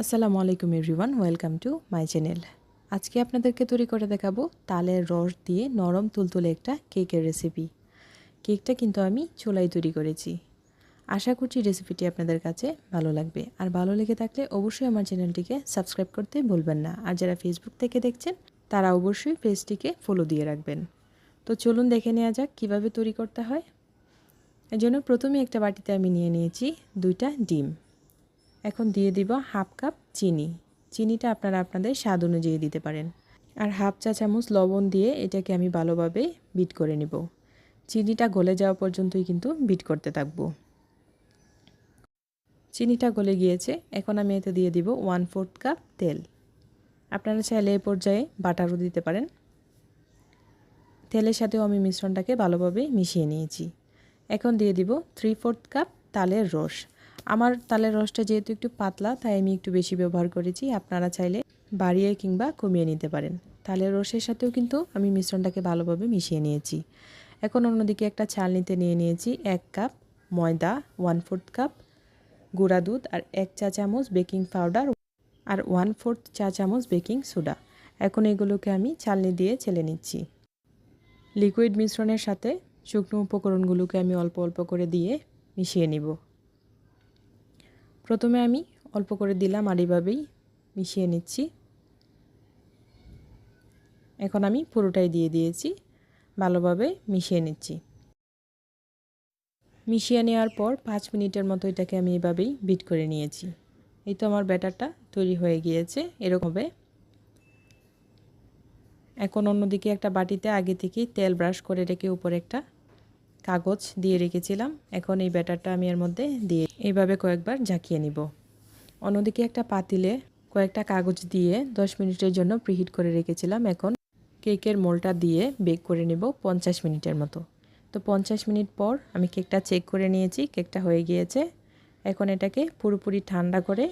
আসসালামু আলাইকুম everyone, welcome to my channel. আজকে আপনাদেরকে তৈরি করে দেখাবো তালের রস দিয়ে নরম তুলতুলে একটা কেকের রেসিপি কেকটা কিন্তু আমি চোলাই তৈরি করেছি। আশা করছি রেসিপিটি আপনাদের কাছে ভালো লাগবে। আর ভালো লেগে থাকলে অবশ্যই আমার চ্যানেলটিকে সাবস্ক্রাইব করতে ভুলবেন না। আর যারা ফেসবুক থেকে দেখছেন, তারা অবশ্যই পেজটিকে ফলো দিয়ে রাখবেন। তো চলুন দেখে নেওয়া যাক কীভাবে তৈরি করতে হয়। এর জন্য প্রথমে একটা বাটিতে আমি নিয়ে নিয়েছি দুইটা ডিম। এখন দিয়ে দিব হাফ কাপ চিনি। চিনিটা আপনারা আপনাদের স্বাদ অনুযায়ী দিতে পারেন। আর হাফ চা চামচ লবণ দিয়ে এটাকে আমি ভালোভাবে বিট করে নেব। চিনিটা গলে যাওয়া পর্যন্তই কিন্তু বিট করতে থাকব। চিনিটা গলে গিয়েছে। এখন আমি এতে দিয়ে দিব ওয়ান ফোর্থ কাপ তেল। আপনারা চাইলে এ পর্যায়ে বাটারও দিতে পারেন। তেলের সাথেও আমি মিশ্রণটাকে ভালোভাবে মিশিয়ে নিয়েছি। এখন দিয়ে দিব থ্রি ফোর্থ কাপ তালের রস। আমার তালের রসটা যেহেতু একটু পাতলা, তাই আমি একটু বেশি ব্যবহার করেছি। আপনারা চাইলে বাড়িয়ে কিংবা কমিয়ে নিতে পারেন। তালের রসের সাথেও কিন্তু আমি মিশ্রণটাকে ভালোভাবে মিশিয়ে নিয়েছি। এখন অন্যদিকে একটা চালনিতে নিয়ে নিয়েছি এক কাপ ময়দা ওয়ান ফোর্থ কাপ গুঁড়া দুধ আর এক চা চামচ বেকিং পাউডার আর ওয়ান ফোর্থ চা চামচ বেকিং সোডা এখন এগুলোকে আমি চালনি দিয়ে ছেলে নিচ্ছি। লিকুইড মিশ্রণের সাথে শুকনো উপকরণগুলোকে আমি অল্প অল্প করে দিয়ে মিশিয়ে নিব। প্রথমে আমি অল্প করে দিলাম আর এইভাবেই মিশিয়ে নিচ্ছি। এখন আমি পুরোটাই দিয়ে দিয়েছি, ভালোভাবে মিশিয়ে নিচ্ছি। মিশিয়ে নেওয়ার পর পাঁচ মিনিটের মতো এটাকে আমি এভাবেই বিট করে নিয়েছি। এই তো আমার ব্যাটারটা তৈরি হয়ে গিয়েছে, এরকম হবে। এখন অন্যদিকে একটা বাটিতে আগে থেকেই তেল ব্রাশ করে রেখে উপরে একটা কাগজ দিয়ে রেখেছিলাম। এখন এই ব্যাটারটা আমি এর মধ্যে দিয়ে এইভাবে কয়েকবার ঝাঁকিয়ে নিব। অন্যদিকে একটা পাতিলে কয়েকটা কাগজ দিয়ে 10 মিনিটের জন্য প্রিহিট করে রেখেছিলাম। এখন কেকের মোলটা দিয়ে বেক করে নেব পঞ্চাশ মিনিটের মতো। তো পঞ্চাশ মিনিট পর আমি কেকটা চেক করে নিয়েছি, কেকটা হয়ে গিয়েছে। এখন এটাকে পুরোপুরি ঠান্ডা করে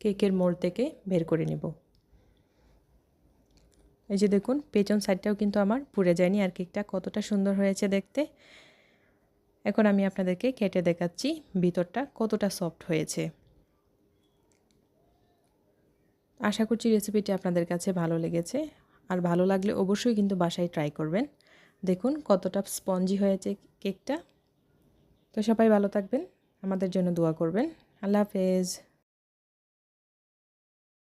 কেকের মোল থেকে বের করে নেব। এই যে দেখুন, পেছন সাইডটাও কিন্তু আমার পুড়ে যায়নি। আর কেকটা কতটা সুন্দর হয়েছে দেখতে। এখন আমি আপনাদেরকে কেটে দেখাচ্ছি ভিতরটা কতটা সফট হয়েছে। আশা করছি রেসিপিটি আপনাদের কাছে ভালো লেগেছে। আর ভালো লাগলে অবশ্যই কিন্তু বাসায় ট্রাই করবেন। দেখুন কতটা স্পঞ্জি হয়েছে কেকটা তো সবাই ভালো থাকবেন, আমাদের জন্য দোয়া করবেন। আল্লাহ হাফেজ।